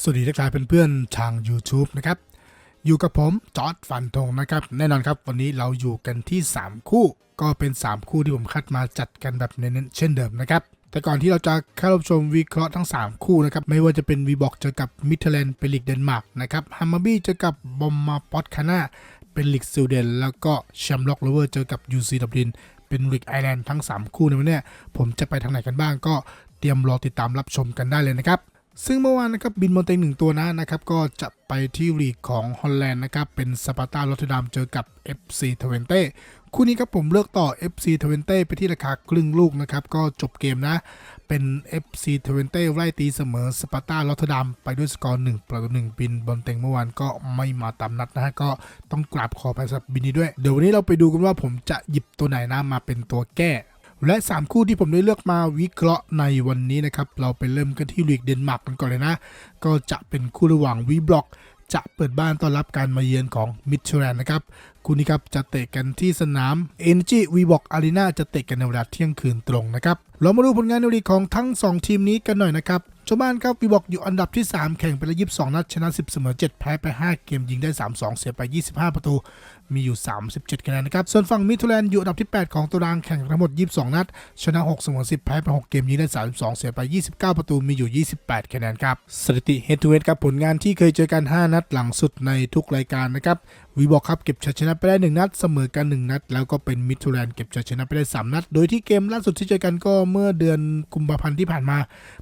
สวัสดีทักทายเพื่อนๆทาง YouTube นะครับ อยู่กับผมจอร์ดฟันธงนะครับ แน่นอนครับ วันนี้เราอยู่กันที่ 3 คู่ ก็เป็น 3 คู่ที่ผมคัดมาจัดกันแบบเน้นๆเช่นเดิมนะครับ แต่ก่อนที่เราจะเข้ารับชมวิเคราะห์ทั้ง 3 คู่นะครับ ไม่ว่าจะเป็นวีบอกเจอกับมิเทแลนด์เป็นลีกเดนมาร์กนะครับฮัมมาบี้เจอกับบอมมาปอตคาน่าเป็นลีกสวีเดนแล้วก็แชมป์ล็อกเลเวอร์เจอกับยูซีดับลินเป็นลีกไอร์แลนด์ทั้ง 3 คู่ในวันนี้ผมจะไปทางไหนกันบ้างก็เตรียมรอติดตามรับชมกันได้เลยนะครับ ซึ่งเมื่อวานนะครับบินมอนเตงหนึ่งตัวนะนะครับก็จะไปที่ลีกของฮอลแลนด์นะครับเป็นสปาร์ตาลอตเทอร์ดัมเจอกับ FC ทเวนเต้คู่นี้ครับผมเลือกต่อ FC ทเวนเต้ไปที่ราคาครึ่งลูกนะครับก็จบเกมนะ เป็น FC ทเวนเต้ไล่ตีเสมอสปาร์ตาลอตเทอร์ดัมไปด้วยสกอร์1ประตูหนึ่งบินบอลเต็งเมื่อวานก็ไม่มาตามนัดนะฮะก็ต้องกราบขอไปสับบินนี้ด้วย เดี๋ยววันนี้เราไปดูกันว่าผมจะหยิบตัวไหนนะมาเป็นตัวแก้ และ 3 คู่ที่ผมได้เลือกมาวิเคราะห์ในวันนี้นะครับ เราไปเริ่มกันที่ลีกเดนมาร์กกันก่อนเลยนะ ก็จะเป็นคู่ระหว่างวีบล็อก จะเปิดบ้านต้อนรับการมาเยือนของมิชแลนนะครับ คู่นี้ครับจะเตะกันที่สนาม Energy v b o x Arena จะเตะกันในเวลาเที่ยงคืนตรงนะครับ เรามาดูผลงานในลีกของทั้ง 2 ทีมนี้กันหน่อยนะครับชาวบ้านครับวีบอกอยู่อันดับที่ 3 แข่งไปแล้ว22 นัด ชนะ 10 เสมอ 7 แพ้ไป 5 เกมยิงได้ 3-2 เสียไป 25 ประตู มีอยู่ 37 คะแนนนะครับ ส่วนฝั่งมิทูแลนด์อยู่อันดับที่ 8 ของตารางแข่งทั้งหมด 22 นัด ชนะ 6 เสมอ 10 แพ้ไป 6 เกมยิงได้ 32 เสียไป 29 ประตูมีอยู่ 28 คะแนนครับ สถิติ head to head ครับผลงานที่เคยเจอกัน 5 นัดหลังสุดในทุกรายการนะครับวีบอกครับเก็บชัยชนะไปได้ 1 นัด เสมอกัน 1 นัด แล้วก็เป็นมิทูแลนด์เก็บชัยชนะไปได้ 3 นัด โดยที่เกมล่าสุดที่เจอกันก็เมื่อเดือนกุมภาพันธ์ที่ผ่านมา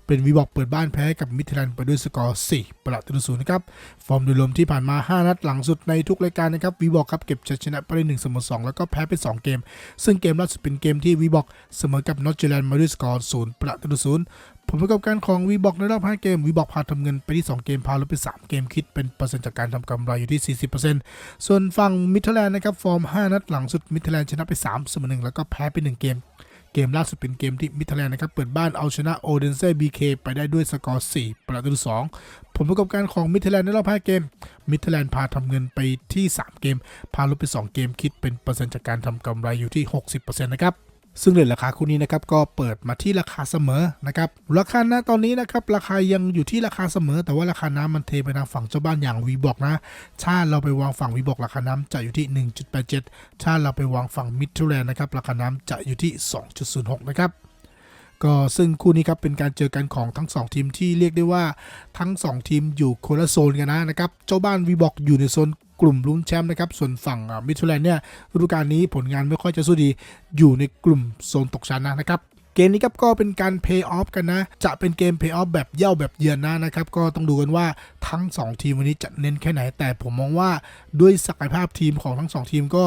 เป็นวีบอกเปิดบ้านแพ้กับมิทูแลนด์ไปด้วยสกอร์4ประตูศูนย์นะครับฟอร์มโดยรวมที่ผ่านมา 5 นัดหลังสุดในทุกรายการนะครับวีบอกครับเก็บชัยชนะไปได้1เสมอ2แล้วก็แพ้ไป 2 เกม ซึ่งเกมล่าสุดเป็นเกมที่วีบอกเสมอกับนอตเจแลนด์มาด้วยสกอร์0ประตูศูนย์ผลประกอบการของวีบอกในรอบ 5 เกมวีบอกพาทำเงินไปที่ 2 เกม พาลดไป 3 เกมคิดเป็นเปอร์เซ็นต์จากการทำกำไรอยู่ที่ 40%ส่วนฝั่งมิทเทแลนด์นะครับฟอร์ม 5 นัดหลังสุดมิทเทแลนด์ชนะไป3เสมอ1แล้วก็แพ้ไป 1 เกม เกมล่าสุดเป็นเกมที่มิเทแลนด์นะครับ เปิดบ้านเอาชนะโอเดนเซ่บีเคไปได้ด้วยสกอร์ 4 ประตูต่อสองผลประกอบการของมิเทแลนด์ในรอบ 5 เกม มิเทแลนด์พาทำเงินไปที่ 3 เกม พาลดไป2เกมคิดเป็นเปอร์เซ็นต์จากการทำกำไรอยู่ที่ 60%นะครับ ซึ่งเรทราคาคู่นี้นะครับก็เปิดมาที่ราคาเสมอนะครับราคาณตอนนี้นะครับราคายังอยู่ที่ราคาเสมอ แต่ว่าราคาน้ำมันเทไปทางฝั่งเจ้าบ้านอย่างวีบอกนะถ้าเราไปวางฝั่งวีบอกราคาน้ำจะอยู่ที่ 1.87 ถ้าเราไปวางฝั่งมิดทูแลนด์นะครับราคาน้ำจะอยู่ที่ 2.06 นะครับก็ซึ่งคู่นี้ครับเป็นการเจอกันของทั้ง 2 ทีมที่เรียกได้ว่าทั้ง 2 ทีมอยู่คนละโซนกันนะนะครับเจ้าบ้านวีบอกอยู่ในโซน กลุ่มลุ้นแชมป์นะครับ ส่วนฝั่งมิทูแลนด์เนี่ยฤดูกาลนี้ผลงานไม่ค่อยจะสู้ดี อยู่ในกลุ่มโซนตกชั้นนะครับเกมนี้ครับก็เป็นการเพย์ออฟกันนะ จะเป็นเกมเพย์ออฟแบบเย่าแบบเยือนนะนะครับ ก็ต้องดูกันว่าทั้ง 2 ทีมวันนี้จะเน้นแค่ไหน แต่ผมมองว่าด้วยศักยภาพทีมของทั้ง 2 ทีมก็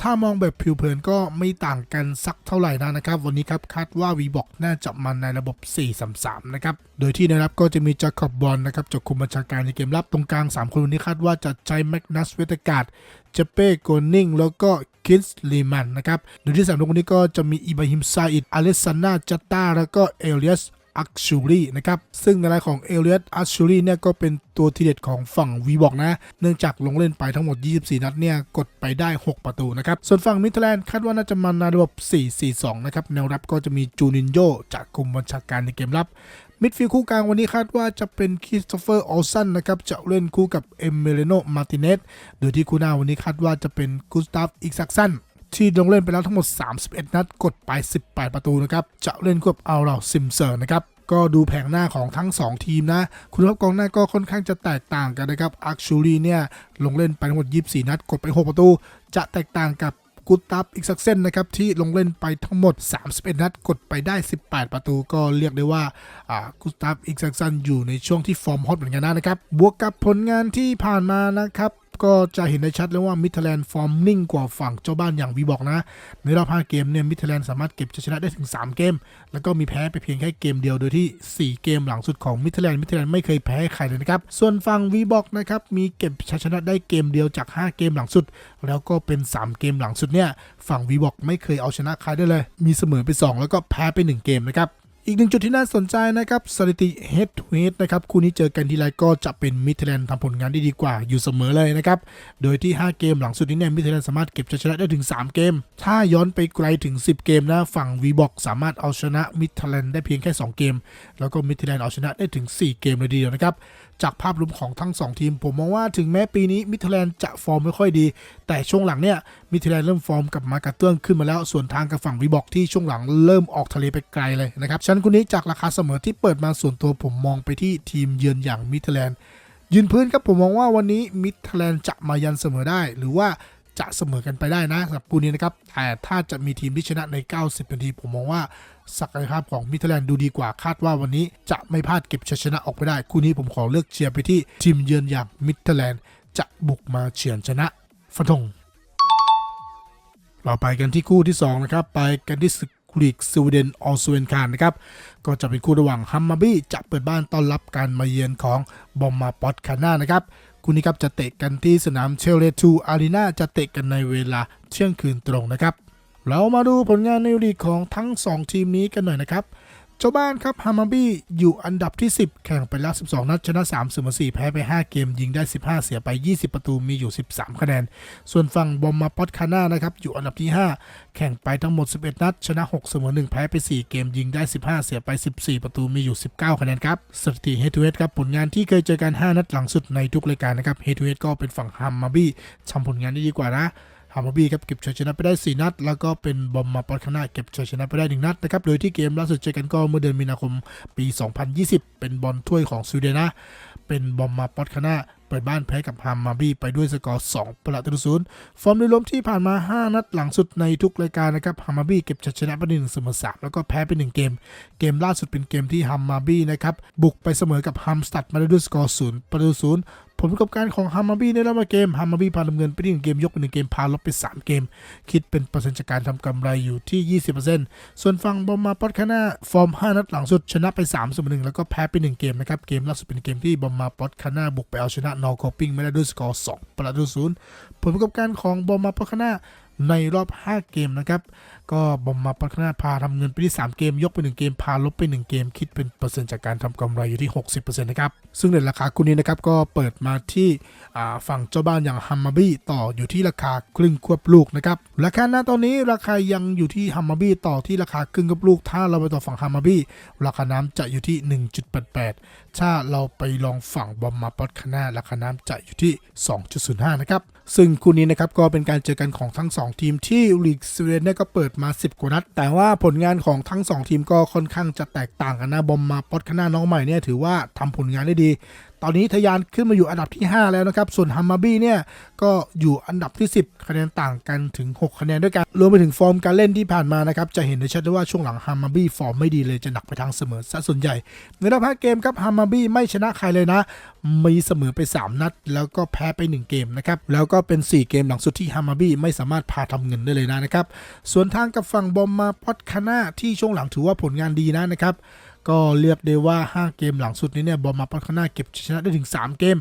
ถ้ามองแบบผิวเผินก็ไม่ต่างกันสักเท่าไหร่นะนะครับ วันนี้ครับคาดว่าวีบอกน่าจะมาในระบบ 4-3-3 นะครับ โดยที่ในรับก็จะมีจาคอบบอลนะครับจากคุมบัญชาการในเกมรับตรงกลาง 3 คนวันนี้คาดว่าจะใช้แมกนัสเวตกาดเจเป้โกนิงแล้วก็คิสลีแมนนะครับโดยที่สามคนนี้ก็จะมีอิบราฮิมซาอิดอเลสซานาจัตตาแล้วก็เอเลียส อักชูรีนะครับ ซึ่งในรายของเอเลียตอักชูรีเนี่ยก็เป็นตัวทีเด็ดของฝั่งวีบอกนะ เนื่องจากลงเล่นไปทั้งหมด 24 นัดเนี่ยกดไปได้ 6 ประตูนะครับ ส่วนฝั่งมิเทแลนด์คาดว่าน่าจะมาในระบบ 4-4-2 นะครับ แนวรับก็จะมีจูนินโยจากกลุ่มบัญชาการในเกมรับมิดฟิลด์คู่กลางวันนี้คาดว่าจะเป็นคริสโตเฟอร์ออลสันนะครับ จะเล่นคู่กับเอมเมเลโนมาติเนสโดยที่คู่หน้าวันนี้คาดว่าจะเป็นกุสตาฟอิกซักซัน ที่ลงเล่นไปแล้วทั้งหมด 31 นัด กดไป 18 ประตูนะครับ จะเล่นควบเอาเราซิมเซอร์นะครับก็ดูแผงหน้าของทั้ง 2 ทีมนะ คุณภาพกองหน้าก็ค่อนข้างจะแตกต่างกันนะครับอาร์คชูรีเนี่ย ลงเล่นไปทั้งหมด 24 นัด กดไป 6 ประตู จะแตกต่างกับกุตตับอีกสักเส้นนะครับ ที่ลงเล่นไปทั้งหมด 31 นัด กดไปได้ 18 ประตูก็เรียกได้ว่าอ่ากุตตับอีกสักเซันอยู่ในช่วงที่ฟอร์มฮอตเหมือนกันนะครับ บวกกับผลงานที่ผ่านมานะครับ ก็จะเห็นได้ชัดเลยว่ามิเทแลนด์ฟอร์มนิ่งกว่าฝั่งเจ้าบ้านอย่างวีบอกนะ ในรอบ 5 เกมเนี่ยมิเทแลนด์สามารถเก็บชัยชนะได้ถึง 3 เกม แล้วก็มีแพ้ไปเพียงแค่เกมเดียวโดยที่ 4 เกมหลังสุดของมิเทแลนด์มิเทแลนด์ไม่เคยแพ้ใครเลยนะครับ ส่วนฝั่งวีบอกนะครับมีเก็บชัยชนะได้เกมเดียวจาก 5 เกมหลังสุด แล้วก็เป็น 3 เกมหลังสุดเนี่ยฝั่งวีบอกไม่เคยเอาชนะใครได้เลย มีเสมอไป 2 แล้วก็แพ้ไป 1 เกมนะครับ อีกหนึ่งจุดที่น่าสนใจนะครับสถิติ head to head นะครับคู่นี้เจอกันทีไรก็จะเป็นมิเทแลนด์ทำผลงานได้ดีกว่าอยู่เสมอเลยนะครับ โดยที่ 5 เกมหลังสุดนี้เนี่ยมิเทแลนด์สามารถเก็บชัยชนะได้ถึง 3 เกม ถ้าย้อนไปไกลถึง 10 เกมนะฝั่งวีบ็อกสามารถเอาชนะมิเทแลนด์ได้เพียงแค่ 2 เกม แล้วก็มิเทแลนด์เอาชนะได้ถึง 4 เกมเลยทีเดียวนะครับจากภาพรวมของทั้ง 2 ทีม ผมมองว่าถึงแม้ปีนี้มิทแลนด์จะฟอร์มไม่ค่อยดี แต่ช่วงหลังเนี่ยมิทแลนด์เริ่มฟอร์มกลับมากระเตื้องขึ้นมาแล้วส่วนทางกับฝั่งวีบอกที่ช่วงหลังเริ่มออกทะเลไปไกลเลยนะครับชั้นคู่นี้จากราคาเสมอที่เปิดมาส่วนตัวผมมองไปที่ทีมเยือนอย่างมิทแลนด์ยืนพื้นครับผมมองว่าวันนี้มิทแลนด์จะมายันเสมอได้ หรือว่า จะเสมอกันไปได้นะสำหรับคู่นี้นะครับ แต่ถ้าจะมีทีมที่ชนะใน 90 นาที ผมมองว่าศักยภาพของมิดแลนด์ดูดีกว่าคาดว่าวันนี้จะไม่พลาดเก็บชัยชนะออกไปได้ คู่นี้ผมขอเลือกเชียร์ไปที่ทีมเยือนอย่างมิดแลนด์จะบุกมาเฉือนชนะฟันธงเราไปกันที่คู่ที่สองนะครับไปกันที่ศึกลีกสวีเดนออสเวนคานนะครับก็จะเป็นคู่ระหว่างฮัมมาบี้จะเปิดบ้านต้อนรับการมาเยือนของบอมมาปอตคาน่านะครับ คู่นี้ครับจะเตะกันที่สนามเชลเลตูอารีนาจะเตะกันในเวลาเที่ยงคืนตรงนะครับ เรามาดูผลงานในลีกของทั้ง 2 ทีมนี้กันหน่อยนะครับ เจ้าบ้านครับฮามาบี้อยู่อันดับที่ 10 แข่งไปแล้ว 12 นัดชนะ3เสมอ4แพ้ไป 5 เกม ยิงได้ 15 เสียไป 20 ประตูมีอยู่ 13 คะแนน ส่วนฝั่งบอมมาปอตคาน่านะครับอยู่อันดับที่ 5 แข่งไปทั้งหมด 11 นัด ชนะ6เสมอ1แพ้ไป 4 เกม ยิงได้ 15 เสียไป 14 ประตูมีอยู่ 19 คะแนนครับสถิติเฮทูเฮดครับผลงานที่เคยเจอกัน 5 นัดหลังสุดในทุกรายการนะครับเฮทูเฮดก็เป็นฝั่งฮัมมาบี้ทำผลงานได้ดีกว่านะ ฮามาบีครับเก็บชัยชนะไปได้ 4 นัด แล้วก็เป็นบอมมาปอดคานาเก็บชัยชนะไปได้ 1 นัดนะครับ โดยที่เกมล่าสุดเจอกันก็เมื่อเดือนมีนาคมปี 2020 เป็นบอลถ้วยของสวีเดนนะ เป็นบอมมาปอดคานา ปิดบ้านแพ้กับฮามมาบี้ไปด้วยสกอร์2ประตูศูนย์ฟอร์มโดยรวมที่ผ่านมา 5 นัดหลังสุดในทุกรายการนะครับฮามมาบี้เก็บชัยชนะไปหนึ่งเสมอสามแล้วก็แพ้ไป 1 เกม เกมล่าสุดเป็นเกมที่ฮัมมาบี้นะครับบุกไปเสมอกับฮัมสตัดมาได้ด้วยสกอร์ศูนย์ประตูศูนย์ผลประกอบการของฮัมมาบี้ในรอบเกมฮัมมาบี้พาดำเนินไปที่หนึ่งเกม ยกเป็นหนึ่งเกม พาลบไป 3 เกม คิดเป็นเปอร์เซ็นต์จากการทำกำไรอยู่ที่ 20%ส่วนฝั่งบอมมาปอดคาน่าฟอร์ม 5 นัดหลังสุด ชนะไป3เสมหนึ่งแล้วก็แพ้ไป 1 เกมนะครับ เกมล่าสุดเป็นเกมที่บอมมาปอดคาน่าบุกไปเอาชนะนอร์คปปิ้งไม่ได้ด้วยสกอร์2ประตูศูนย์ผลประกอบการของบอมมาปอดคานา ในรอบ 5 เกมนะครับ ก็บอมมาปัตนาพาทำเงินไปที่ 3 เกม ยกไป 1 เกม พาลบไป 1 เกม คิดเป็นเปอร์เซ็นต์จากการทำกำไรอยู่ที่ 60%นะครับ ซึ่งในราคาคู่นี้นะครับ ก็เปิดมาที่ฝั่งเจ้าบ้านอย่างฮัมมาบี้ต่ออยู่ที่ราคาครึ่งควบลูกนะครับ ราคาหน้าตอนนี้ราคายังอยู่ที่ฮัมมาบี้ต่อที่ราคาครึ่งควบลูก ถ้าเราไปต่อฝั่งฮัมมาบี้ราคาน้ำจะอยู่ที่ 1.88 ถ้าเราไปลองฝั่งบอมมาปอดคนาราคาน้ำจะอยู่ที่ 2.05 นะครับ ซึ่งคู่นี้นะครับก็เป็นการเจอกันของทั้ง 2 ทีมที่ลีกสวีเดนเนี่ยก็เปิดมา 10 กว่านัด แต่ว่าผลงานของทั้ง 2 ทีมก็ค่อนข้างจะแตกต่างกันนะบอมมาปอดคาน้าน้องใหม่เนี่ยถือว่าทำผลงานได้ดี ตอนนี้ทะยานขึ้นมาอยู่อันดับที่ 5 แล้วนะครับ ส่วนฮัมมาบี้เนี่ยก็อยู่อันดับที่ 10 คะแนนต่างกันถึง 6 คะแนนด้วยกัน รวมไปถึงฟอร์มการเล่นที่ผ่านมานะครับ จะเห็นได้ชัดเลยว่าช่วงหลังฮัมมาบี้ฟอร์มไม่ดีเลยจะหนักไปทางเสมอซะส่วนใหญ่ ในรอบ5เกมครับฮัมมาบี้ไม่ชนะใครเลยนะ มีเสมอไป 3 นัด แล้วก็แพ้ไป 1 เกมนะครับ แล้วก็เป็น 4 เกมหลังสุดที่ฮัมมาบี้ไม่สามารถพาทำเงินได้เลยนะนะครับ ส่วนทางกับฝั่งบอมมาพอดคาน่าที่ช่วงหลังถือว่าผลงานดีนะนะครับ ก็เรียกได้ว่า 5 เกมหลังสุดนี้เนี่ยบอมมาปอดคาน่าเก็บชนะได้ถึง 3 เกม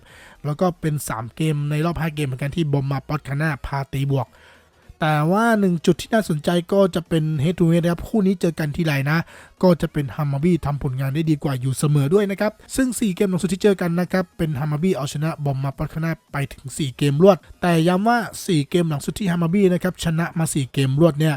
แล้วก็เป็น 3 เกมในรอบ 5 เกมเหมือนกันที่บอมมาปอดคาน่าพาตีบวก แต่ว่าหนึ่งจุดที่น่าสนใจก็จะเป็นเฮดทูเฮดนะครับ คู่นี้เจอกันที่ไรนะ ก็จะเป็นฮัมมาบี้ทำผลงานได้ดีกว่าอยู่เสมอด้วยนะครับ ซึ่ง 4 เกมหลังสุดที่เจอกันนะครับ เป็นฮัมมาบี้เอาชนะบอมมาปอดคานาไปถึง 4 เกมรวด แต่ย้ำว่า 4 เกมหลังสุดที่ฮัมมาบี้นะครับชนะมา 4 เกมรวดเนี่ย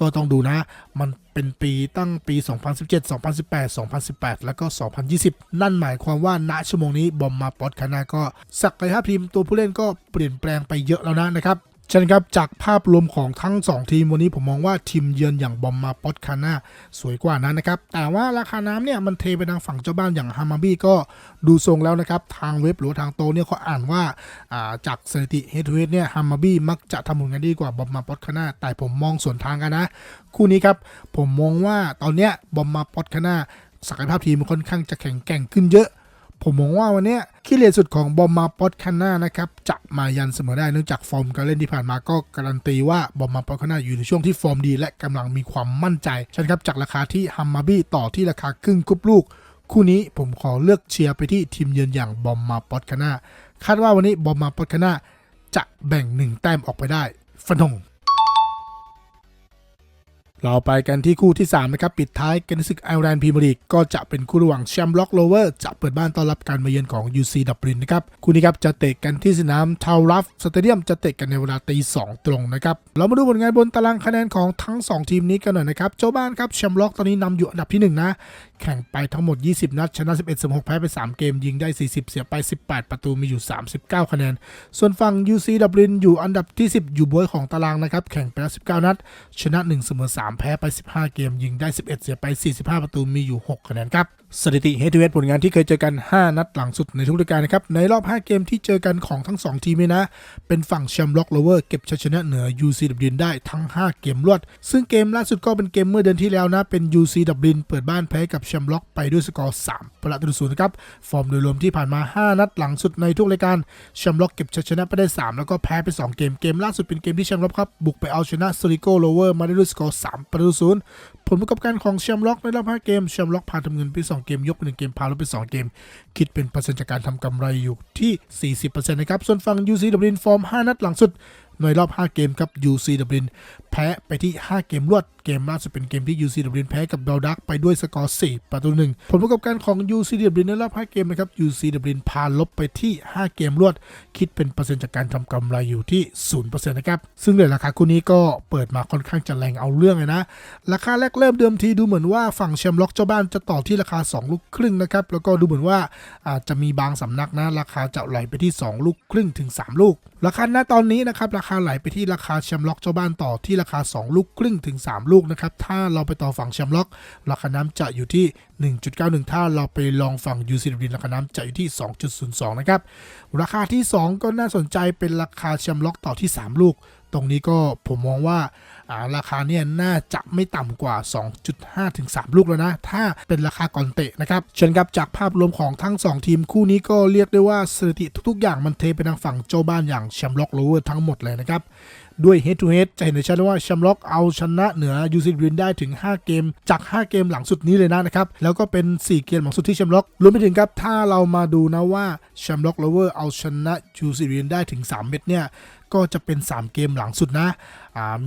ก็ต้องดูนะ มันเป็นปีตั้งปี 2017 2018 2018 แล้วก็ 2020 นั่นหมายความว่าณชั่วโมงนี้บอมมาปอดคานาก็ศักยภาพทีมตัวผู้เล่นก็เปลี่ยนแปลงไปเยอะแล้วนะนะครับ ฉะนั้นครับจากภาพรวมของทั้ง 2 ทีมวันนี้ผมมองว่าทีมเยือนอย่างบอมมาปอดคาน่าสวยกว่านั้นนะครับ แต่ว่าราคาน้ำเนี่ยมันเทไปทางฝั่งเจ้าบ้านอย่างฮามาบี้ก็ดูทรงแล้วนะครับ ทางเว็บหรือทางโตเนี่ยเขาอ่านว่าาจากสถิติเฮดทูเฮดเนี่ยฮามาบี้มักจะทำผลงานดีกว่าบอมมาปอดคาน่าแต่ผมมองส่วนทางกันนะ คู่นี้ครับผมมองว่าตอนเนี้ยบอมมาปอดคาน่าศักยภาพทีมค่อนข้างจะแข็งแกร่งขึ้นเยอะ ผมมองว่าวันนี้ขี้เหร่สุดของบอมมาปอดคาน่านะครับจะมายันเสมอได้เนื่องจากฟอร์มการเล่นที่ผ่านมาก็การันตีว่าบอมมาปอดคาน่าอยู่ในช่วงที่ฟอร์มดี และกำลังมีความมั่นใจใช่ครับจากราคาที่ฮัมมาบี้ต่อที่ราคาครึ่งคุบลูก คู่นี้ผมขอเลือกเชียร์ไปที่ทีมเยือนอย่างบอมมาปอดคาน่าคาดว่าวันนี้บอมมาปอดคาน่าจะแบ่งหนึ่งแต้มออกไปได้ฟันธง เราไปกันที่คู่ที่ 3 นะครับ ปิดท้ายกันศึกไอร์แลนด์พรีเมียร์ลีกก็จะเป็นคู่ระหว่างแชมป์ล็อกโลเวอร์จะเปิดบ้านต้อนรับการมาเยือนของ UC ดับลินนะครับ คู่นี้ครับจะเตะกันที่สนามทาวรัฟสเตเดียมจะเตะกันในเวลาตีสองตรงนะครับ เรามาดูผลงานบนตารางคะแนนของทั้ง 2 ทีมนี้กันหน่อยนะครับ เจ้าบ้านครับแชมป์ล็อกตอนนี้นำอยู่อันดับที่ 1 นะ แข่งไปทั้งหมด 20 นัด ชนะ 11เสมอ6แพ้ไป 3 เกม ยิงได้ 40 เสียไป 18 ประตูมีอยู่ 39 คะแนน ส่วนฝั่ง UC ดับลินอยู่อันดับที่ 10 อยู่บวยของตารางนะครับ แข่งไปแล้ว 19 นัด ชนะ 1 เสมอ 3 แพ้ไป 15 เกม ยิงได้ 11 เสียไป 45 ประตูมีอยู่ 6 คะแนนครับ สถิติเฮด o ูเ d ผลงานที่เคยเจอกัน 5 นัดหลังสุดในทุกรายการนะครับ ในรอบ 5 เกมที่เจอกันของทั้ง 2 ทีมนะ เป็นฝั่งแชมป์ล็อกโลเวอร์เก็บชัยชนะเหนือ UC ดับลินได้ทั้ง 5 เกมรวด ซึ่งเกมล่าสุดก็เป็นเกมเมื่อเดือนที่แล้วนะ เป็น UC ดับลินเปิดบ้านแพ้กับแชมป์ล็อกไปด้วยสกอร์ 3 ประตูศูนย์นะครับ ฟอร์มโดยรวมที่ผ่านมา 5 นัดหลังสุดในทุกรายการแชมป์ล็อกเก็บชัยชนะไปได้ 3 แล้วก็แพ้ไป 2 เกม เกมล่าสุดเป็นเกมที่แชมป์ล็อกครับบุกไปเอาชนะสริโกโลเวอร์มาได้ด้วยสกอร์ 3 ประตูศูนย์ผลประกอบการของแชมป์ล็อกในรอบ 5 เกมแชมป์ล็อกพาทำเงินไป 2 เกม ยกไป1เกม พาลบไป 2 เกม คิดเป็นเปอร์เซ็นต์จากการทำกำไรอยู่ที่ 40%นะครับ ส่วนฝั่ง UC ดับลินฟอร์ม 5 นัดหลังสุด ในรอบ 5 เกมครับ UC ดับลินแพ้ไปที่ 5 เกมรวด เกมล่าสุดเป็นเกมที่ UC ดับลินแพ้กับเบลดักไปด้วยสกอร์ 4 ประตูหนึ่งผลประกอบการของ UC ดับลินในรอบ 5 เกมนะครับ UC ดับลินพาลบไปที่ 5 เกมรวด คิดเป็นเปอร์เซ็นต์จากการทำกำไรอยู่ที่ 0%นะครับ ซึ่งเลยราคาคู่นี้ก็เปิดมาค่อนข้างจะแรงเอาเรื่องเลยนะ ราคาแรกเริ่มเดิมทีดูเหมือนว่าฝั่งแชมป์ล็อกเจ้าบ้านจะต่อที่ราคา 2 ลูกครึ่งนะครับ แล้วก็ดูเหมือนว่าอาจจะมีบางสำนักนะราคาจะไหลไปที่ 2 ลูกครึ่งถึง 3 ลูก ราคาณตอนนี้นะครับราคาไหลไปที่ราคาแชมป์ล็อกเจ้าบ้านต่อที่ราคา 2 ลูกครึ่งถึง 3 ลูกนะครับ ถ้าเราไปต่อฝั่งแชมป์ล็อก ราคาน้ำจะอยู่ที่ 1.91 ถ้าเราไปลองฝั่งยูซีดินราคาน้ำจะอยู่ที่ 2.02 นะครับ ราคาที่ 2 ก็น่าสนใจเป็นราคาแชมป์ล็อกต่อที่ 3 ลูก ตรงนี้ก็ผมมองว่าราคาเนี่ยน่าจะไม่ต่ำกว่า 2.5 ถึง 3 ลูกแล้วนะ ถ้าเป็นราคาก่อนเตะนะครับเชิญครับจากภาพรวมของทั้ง 2 ทีมคู่นี้ก็เรียกได้ว่าสถิติทุกๆ อย่างมันเทไปทางฝั่งเจ้าบ้านอย่างแชมป์ล็อกโลเวอร์ทั้งหมดเลยนะครับด้วย head to head จะเห็นได้ชัดว่าแชมป์ล็อกเอาชนะเหนือยูซิรินได้ถึง 5 เกม จาก 5 เกมหลังสุดนี้เลยนะนะครับ แล้วก็เป็น 4 เกมหลังสุดที่แชมป์ล็อกรวมไปถึงครับ ถ้าเรามาดูนะว่าแชมป์ล็อกโลเวอร์เอาชนะยูซิรินได้ถึง 3 เม็ดเนี่ย ก็จะเป็น 3 เกมหลังสุดนะ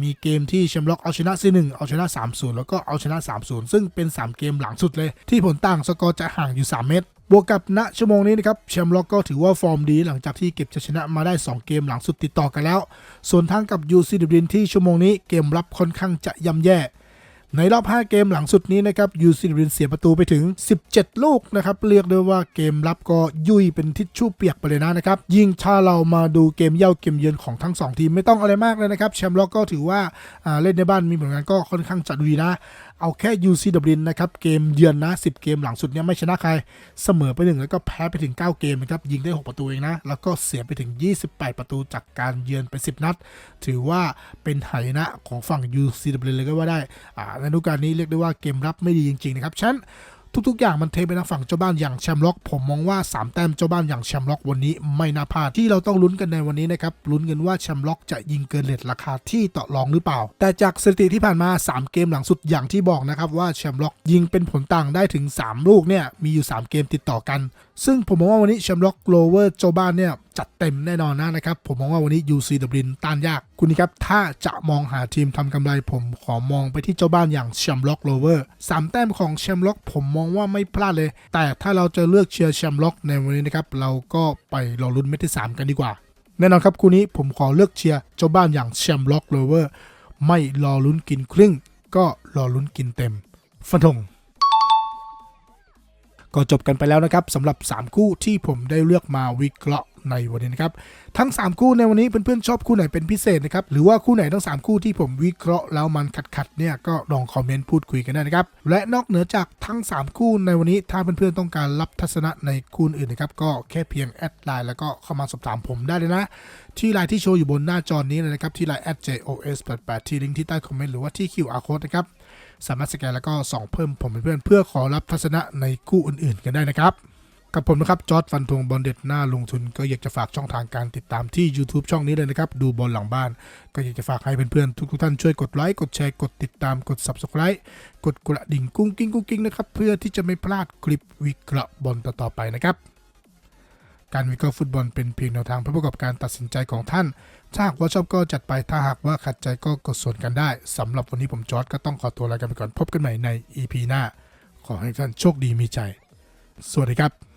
มีเกมที่แชมป์ล็อกเอาชนะซีหนึ่งเอาชนะ 3-0 แล้วก็เอาชนะ 3-0 ซึ่งเป็น 3 เกมหลังสุดเลย ที่ผลต่างสกอร์จะห่างอยู่ 3 เมตรบวกกับณชั่วโมงนี้นะครับแชมป์ล็อกก็ถือว่าฟอร์มดีหลังจากที่เก็บชัยชนะมาได้ 2 เกมหลังสุดติดต่อกันแล้ว ส่วนทางกับยูซีดิบลินที่ชั่วโมงนี้เกมรับค่อนข้างจะย่ำแย่ ในรอบ 5 เกมหลังสุดนี้นะครับยูซิรินเสียประตูไปถึง 17 ลูกนะครับ เรียกได้ว่าเกมรับก็ยุ่ยเป็นทิชชู่เปียกไปเลยนะนะครับ ยิ่งถ้าเรามาดูเกมเย่าเกมเยือนของทั้ง 2 ทีมไม่ต้องอะไรมากเลยนะครับแชมป์ล็อกก็ถือว่าเล่นในบ้านมีผลงานก็ค่อนข้างจะดูดีนะ เอาแค่ UC ดับลินนะครับ เกมเยือนนะ 10 เกมหลังสุดเนี่ยไม่ชนะใคร เสมอไปหนึ่งแล้วก็แพ้ไปถึง 9 เกมนะครับ ยิงได้ 6 ประตูเองนะ แล้วก็เสียไปถึง 28 ประตูจากการเยือนไป 10 นัด ถือว่าเป็นไหายนะของฝั่ง UC ดับลินเลยก็ว่าได้อ่าในฤดูกาลนี้เรียกได้ว่าเกมรับไม่ดีจริงๆนะครับฉัน ทุกๆ อย่างมันเทไปทางฝั่งเจ้าบ้านอย่างแชมป์ล็อก ผมมองว่า 3 แต้มเจ้าบ้านอย่างแชมป์ล็อกวันนี้ไม่น่าพลาดที่เราต้องลุ้นกันในวันนี้นะครับลุ้นกันว่าแชมป์ล็อกจะยิงเกินเลทราคาที่ต่อรองหรือเปล่า แต่จากสถิติที่ผ่านมา 3 เกมหลังสุดอย่างที่บอกนะครับว่าแชมป์ล็อกยิงเป็นผลต่างได้ถึง 3 ลูกเนี่ยมีอยู่ 3 เกมติดต่อกันซึ่งผมมองว่าวันนี้แชมป์ล็อกโลเวอร์เจ้าบ้านเนี่ยจัดเต็มแน่นอนนะนะครับ ผมมองว่าวันนี้ UC ดับลินต้านยาก คุณนี่ครับ ถ้าจะมองหาทีมทำกำไรผมขอมองไปที่เจ้าบ้านอย่างแชมป์ล็อกโลเวอร์สามแต้มของแชมป์ล็อกผมมองว่าไม่พลาดเลย แต่ถ้าเราจะเลือกเชียร์แชมป์ล็อกในวันนี้นะครับ เราก็ไปรอลุ้นเม็ดที่สามกันดีกว่า แน่นอนครับคู่นี้ผมขอเลือกเชียร์เจ้าบ้านอย่างแชมป์ล็อกโลเวอร์ไม่รอลุ้นกินครึ่ง ก็รอลุ้นกินเต็มฟันธง ก็จบกันไปแล้วนะครับสำหรับ 3 คู่ที่ผมได้เลือกมาวิเคราะห์ในวันนี้นะครับทั้ง 3 คู่ในวันนี้เพื่อนๆชอบคู่ไหนเป็นพิเศษนะครับหรือว่าคู่ไหนทั้ง 3 คู่ที่ผมวิเคราะห์แล้วมันขัดๆเนี่ยก็ลองคอมเมนต์พูดคุยกันได้นะครับและนอกเหนือจากทั้ง 3 คู่ในวันนี้ ถ้าเพื่อนๆต้องการรับทัศนะในคู่อื่นนะครับก็แค่เพียงแอดไลน์แล้วก็เข้ามาสอบถามผมได้เลยนะ ที่ไลน์ที่โชว์อยู่บนหน้าจอนี้เลยนะครับที่ไลน์ @jos88 ที่ลิงก์ที่ใต้คอมเมนต์หรือว่าที่ QR code นะครับ สามารถสแกนแล้วก็ส่องเพิ่มผมเป็นเพื่อนเพื่อขอรับทัศนะในคู่อื่นๆ กันได้นะครับ กับผมนะครับจอร์ดฟันธงบอลเด็ดหน้าลงทุน ก็อยากจะฝากช่องทางการติดตามที่ YouTube ช่องนี้เลยนะครับ ดูบอลหลังบ้าน ก็อยากจะฝากให้เพื่อนๆทุกๆท่านช่วยกดไลค์กดแชร์กดติดตามกด Subscribe กดกระดิ่งกุ้งกิ้งกุ้งกิ้งนะครับเพื่อที่จะไม่พลาดคลิปวิเคราะห์บอลต่อๆไปนะครับ การวิเคราะห์ฟุตบอลเป็นเพียงแนวทางเพื่อประกอบการตัดสินใจของท่าน ถ้าหากว่าชอบก็จัดไป ถ้าหากว่าขัดใจก็กดส่วนกันได้สำหรับวันนี้ผมจอร์ดก็ต้องขอตัวลากันไปก่อน พบกันใหม่ใน EP หน้า ขอให้ท่านโชคดีมีใจ สวัสดีครับ